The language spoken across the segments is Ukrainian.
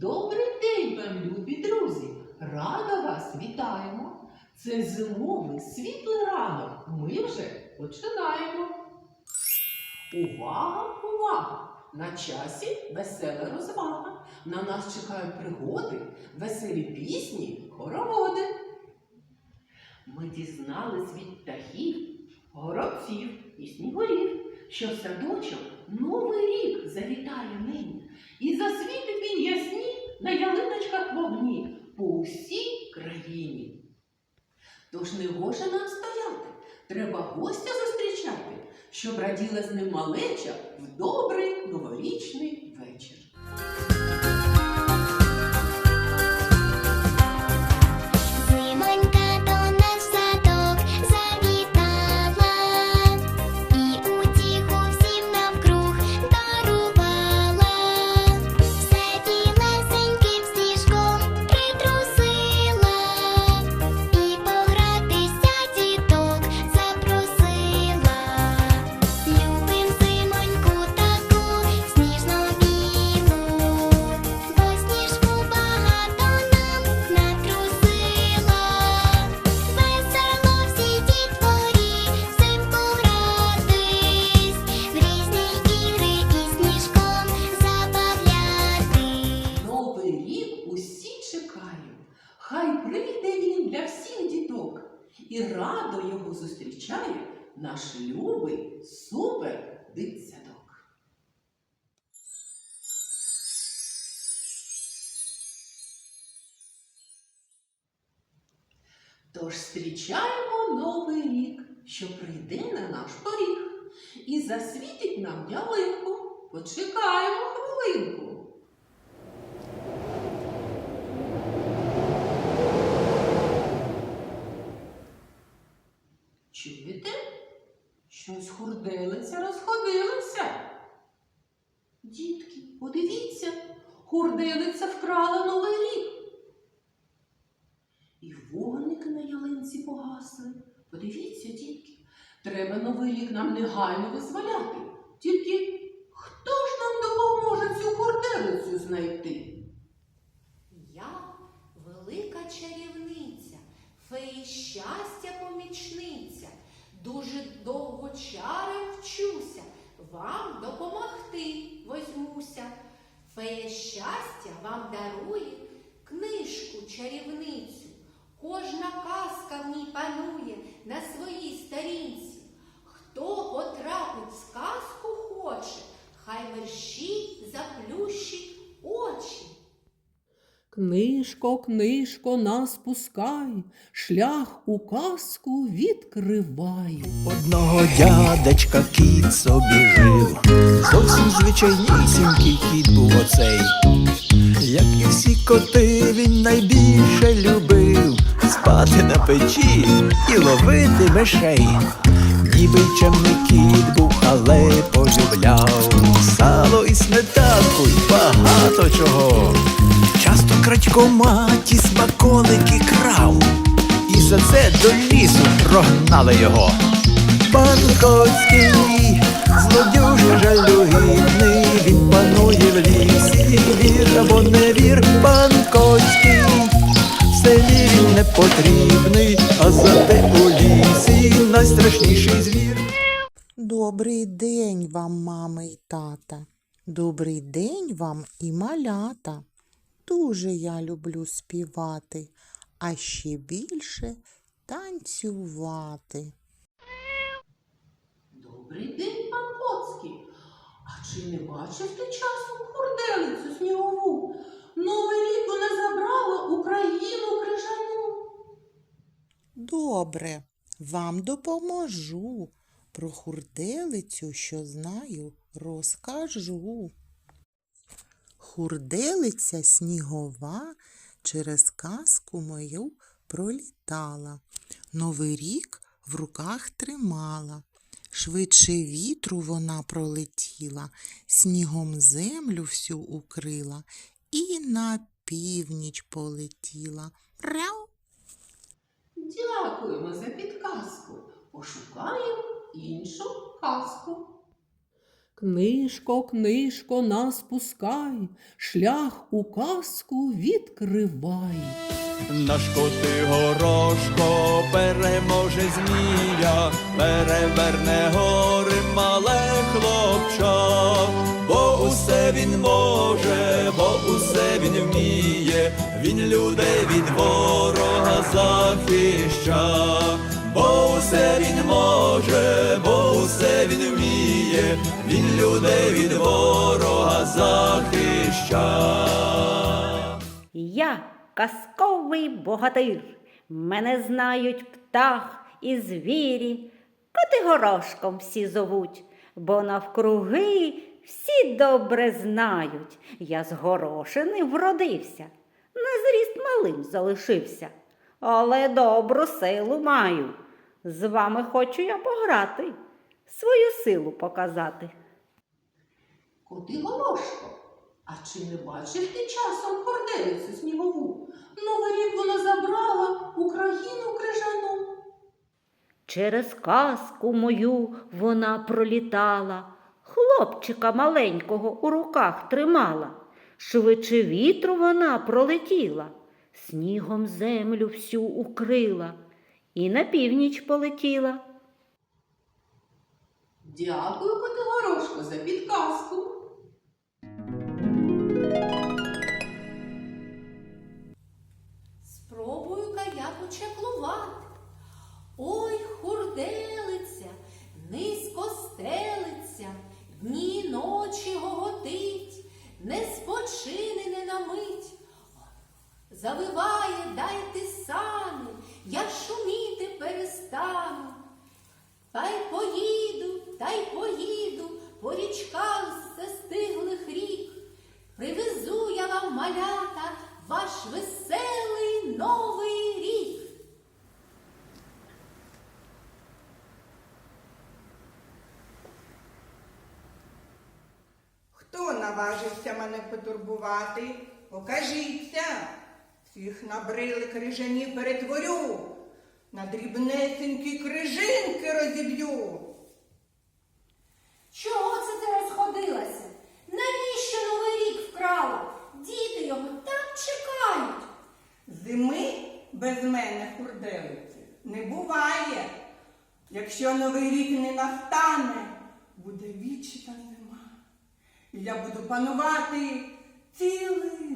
Добрий день вам, любі друзі! Рада вас вітаємо! Це зимовий світлий ранок. Ми вже починаємо. Увага, увага! На часі весела розвага. На нас чекають пригоди, веселі пісні, хороводи. Ми дізнались від птахів, горобців і снігурів, що садочок новий рік завітає нині. І засвітить він ясні на ялиночках вогні по усій країні. Тож не гоже нам стояти, треба гостя зустрічати, щоб раділа з ним малеча в добрий новорічний вечір. Тож зустрічаємо новий рік, що прийде на наш поріг і засвітить нам ялинку. Почекаємо хвилинку. Чуєте? Щось хурделиця розходилася. Дітки, подивіться, хурделиця вкрала новий рік. Вогники на ялинці погасли. Подивіться, дітки, треба новий рік нам негайно визволяти. Тільки хто ж нам допоможе цю хурделицю знайти? Я велика чарівниця, феї щастя помічниця. Дуже довго чари вчуся, вам допомогти возьмуся. Фея щастя вам дарує книжку чарівницю. Кожна казка в ній панує на своїй сторінці. Хто потрапить в сказку хоче, хай мерщій заплющить очі. Книжко, книжко, нас пускай, шлях у казку відкривай. Одного дядечка кіт собі жив, зовсім звичайнісінький кіт був оцей. Як і всі коти, він найбільше любив спати на печі і ловити мишей. Ніби кіт був, але полюбляв сало і сметанку, і багато чого. Часто крадькоматі смаколики крав, і за це до лісу прогнали його. Пан потрібний, а зате у лісі найстрашніший звір. Добрий день вам, мами й тата. Добрий день вам і малята. Дуже я люблю співати, а ще більше танцювати. Добрий день, пан Коцький. А чи не бачив ти часом хурделицю снігову? Новий рік вона забрала Україну крижану. Добре, вам допоможу. Про хурделицю, що знаю, розкажу. Хурделиця снігова через казку мою пролітала. Новий рік в руках тримала. Швидше вітру вона пролетіла, снігом землю всю укрила і на північ полетіла. Ряу! Дякуємо за підказку. Пошукаємо іншу казку. Книжко, книжко, нас пускай, шлях у казку відкривай. Наш Котигорошко переможе змія, переверне гори мале хлопча, бо усе він може, бо усе він вміє, він людей захища, бо усе він може, бо усе він вміє, він людей від ворога захища. Я казковий богатир. Мене знають птах і звірі. Котигорошком всі зовуть, бо навкруги всі добре знають. Я з горошини вродився, на зріст малим залишився, але добру силу маю. З вами хочу я пограти, свою силу показати. Коти Горошко, а чи не бачив ти часом хорделицю снігову? Новий рік вона забрала Україну крижану. Через казку мою вона пролітала, хлопчика маленького у руках тримала. Швидше вітру вона пролетіла, снігом землю всю укрила і на північ полетіла. Дякую, Котигорошко, за підказку. Поїду, та й поїду по річках застиглих рік. Привезу я вам малята ваш веселий новий рік. Хто наважився мене потурбувати? Покажіться. Всіх набрили крижані перетворю, на дрібнесенькі крижинки розіб'ю. Чого це ти розходилася? Навіщо новий рік вкрала? Діти його так чекають. Зими без мене хурделиці не буває. Якщо новий рік не настане, буде вічна зима. І я буду панувати цілий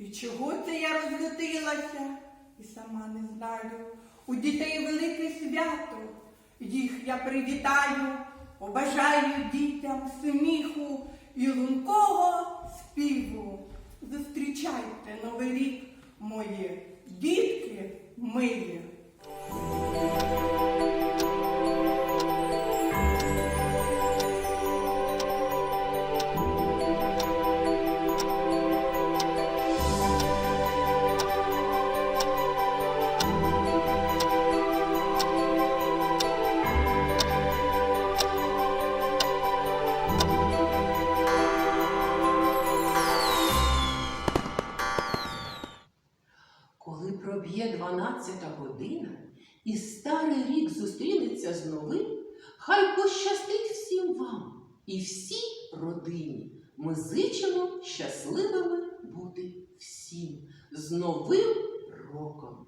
І чого це я розлютилася? І сама не знаю. У дітей велике свято. Їх я привітаю, побажаю дітям сміху і лункого співу. Зустрічайте новий рік, мої дітки милі. Проб'є дванадцята година і старий рік зустрінеться з новим, хай пощастить всім вам і всій родині. Ми зичимо щасливими бути всім з Новим роком.